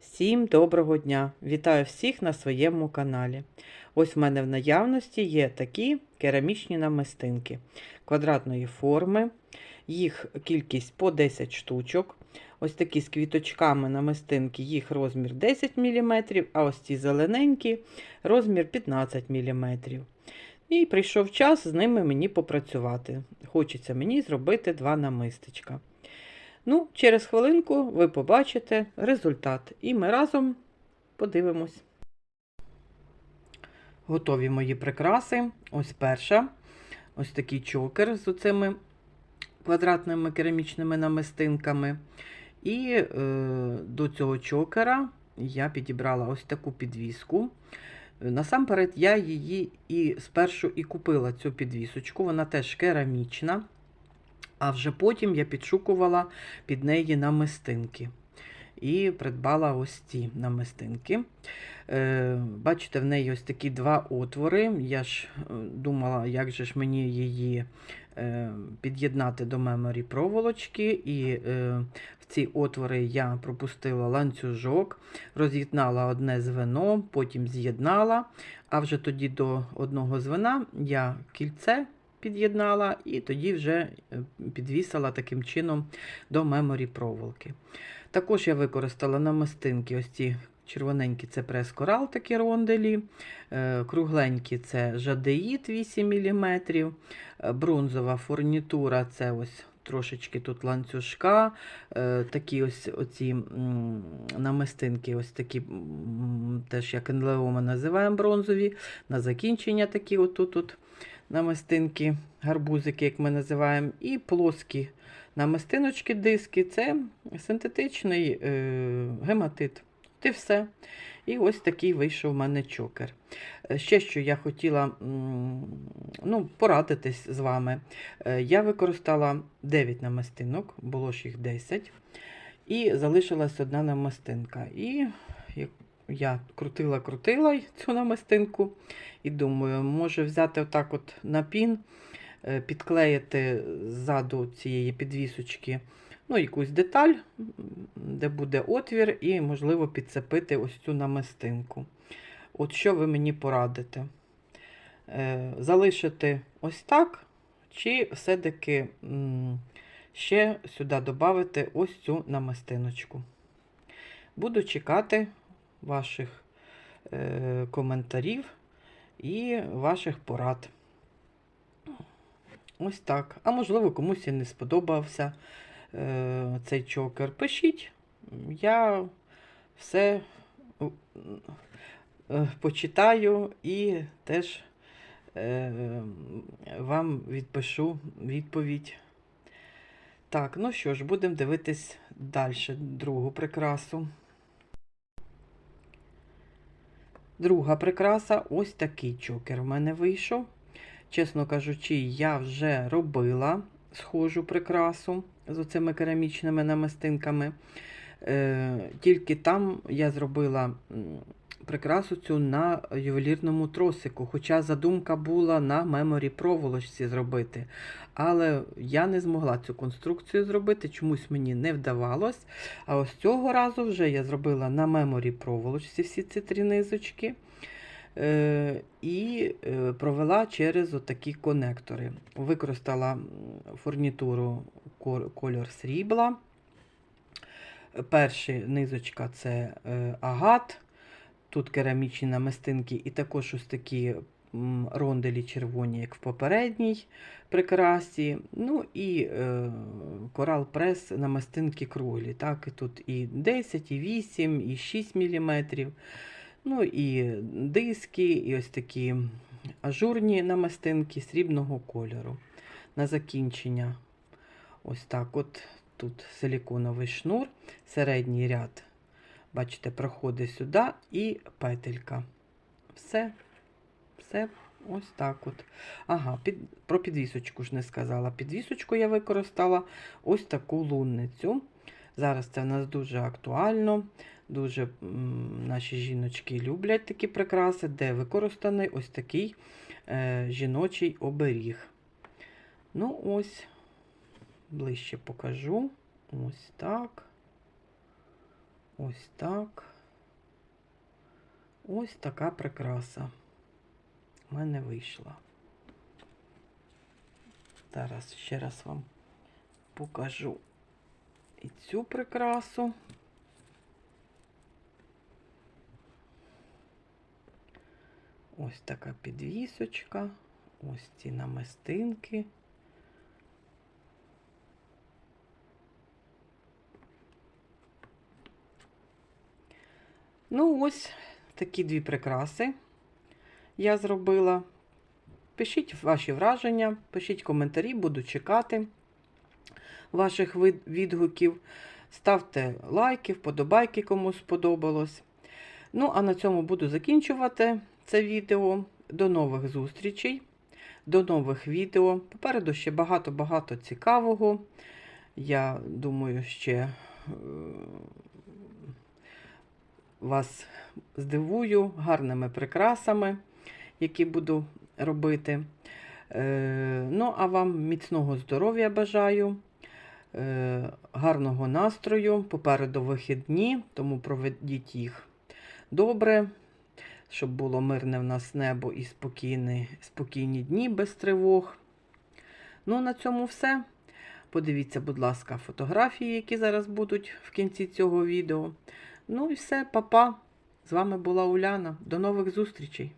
Всім доброго дня! Вітаю всіх на своєму каналі. Ось в мене в наявності є такі керамічні намистинки квадратної форми. Їх кількість по 10 штучок. Ось такі з квіточками намистинки, їх розмір 10 мм, а ось ці зелененькі розмір 15 мм. І прийшов час з ними мені попрацювати. Хочеться мені зробити два намистечка. Ну, через хвилинку ви побачите результат. І ми разом подивимось. Готові мої прикраси. Ось перша. Ось такий чокер з оцими квадратними керамічними намистинками. І е, до цього чокера я підібрала ось таку підвіску. Насамперед, я її і спершу і купила цю підвісочку, вона теж керамічна. А вже потім я підшукувала під неї намистинки. І придбала ось ці намистинки. Е, Бачите, в неї ось такі два отвори. Я ж е, думала, як же ж мені її е, під'єднати до меморі проволочки. І в ці отвори я пропустила ланцюжок, роз'єднала одне звено, потім з'єднала. А вже тоді до одного звена я кільце під'єднала і тоді вже е, підвісила таким чином до меморі проволоки. Також я використала намистинки, ось ці червоненькі це прес-корал, такі ронделі, е, кругленькі це жадеїд 8 мм, е, бронзова фурнітура це ось трошечки тут ланцюжка, такі ось оці намистинки, ось такі, теж як НЛО ми називаємо бронзові, на закінчення такі отут. Намистинки, гарбузики, як ми називаємо, і плоскі намистиночки, диски це синтетичний е, гематит. І все. І ось такий вийшов у мене чокер. Е, ще що я хотіла ну, порадитись з вами. Е, я використала 9 намистинок, було ж їх 10. І залишилась одна намистинка. І я крутила-крутила цю намистинку і думаю, може взяти отак от на пін, е, підклеїти ззаду цієї підвісочки ну, якусь деталь, де буде отвір, і, можливо, підцепити ось цю намистинку. От що ви мені порадите? Е, залишити ось так, чи все-таки ще сюди додати ось цю намистиночку. Буду чекати ваших е, коментарів і ваших порад. Ось так. А можливо, комусь і не сподобався е, цей чокер. Пишіть, я все е, почитаю і теж е, вам відпишу відповідь. Так, ну що ж, будемо дивитись далі другу прикрасу. Друга прикраса ось такий чокер в мене вийшов. Чесно кажучи, я вже робила схожу прикрасу з оцими керамічними намистинками. Е, Тільки там я зробила прикрасу цю на ювелірному тросику. Хоча задумка була на меморі проволочці зробити. Але я не змогла цю конструкцію зробити, чомусь мені не вдавалось. А ось цього разу вже я зробила на меморі проволочці всі ці три низочки. Е, і е, провела через отакі конектори. Використала фурнітуру кольор срібла. Перша низочка це е, агат, тут керамічні намистинки, і також ось такі ронделі червоні, як в попередній прикрасі. Ну і е, корал прес намистинки круглі. Так, і Тут і 10, і 8, і 6 мм. Ну і диски, і ось такі ажурні намистинки срібного кольору. На закінчення ось так от тут силіконовий шнур, середній ряд, бачите, проходить сюди і петелька. Все, все ось так от. Ага, під, про підвісочку ж не сказала. Підвісочку я використала ось таку лунницю. Зараз це в нас дуже актуально. Дуже наші жіночки люблять такі прикраси, де використаний ось такий е, жіночий оберіг. Ну, ось, ближче покажу. Ось так. Ось так. Ось така прикраса в мене вийшла. Зараз ще раз вам покажу і цю прикрасу. Ось така підвісочка, ось ці намистинки. Ну, ось такі дві прикраси я зробила. Пишіть ваші враження, пишіть коментарі, буду чекати ваших відгуків. Ставте лайки, вподобайки, кому сподобалось. Ну, а на цьому буду закінчувати це відео. До нових зустрічей, до нових відео. Попереду ще багато-багато цікавого. Я думаю, ще е, вас здивую гарними прикрасами, які буду робити. Е, Ну, а вам міцного здоров'я бажаю, е, гарного настрою. Попереду вихідні, тому проведіть їх добре, щоб було мирне в нас небо і спокійні, спокійні дні без тривог. Ну, на цьому все. Подивіться, будь ласка, фотографії, які зараз будуть в кінці цього відео. Ну і все, папа. З вами була Уляна. До нових зустрічей.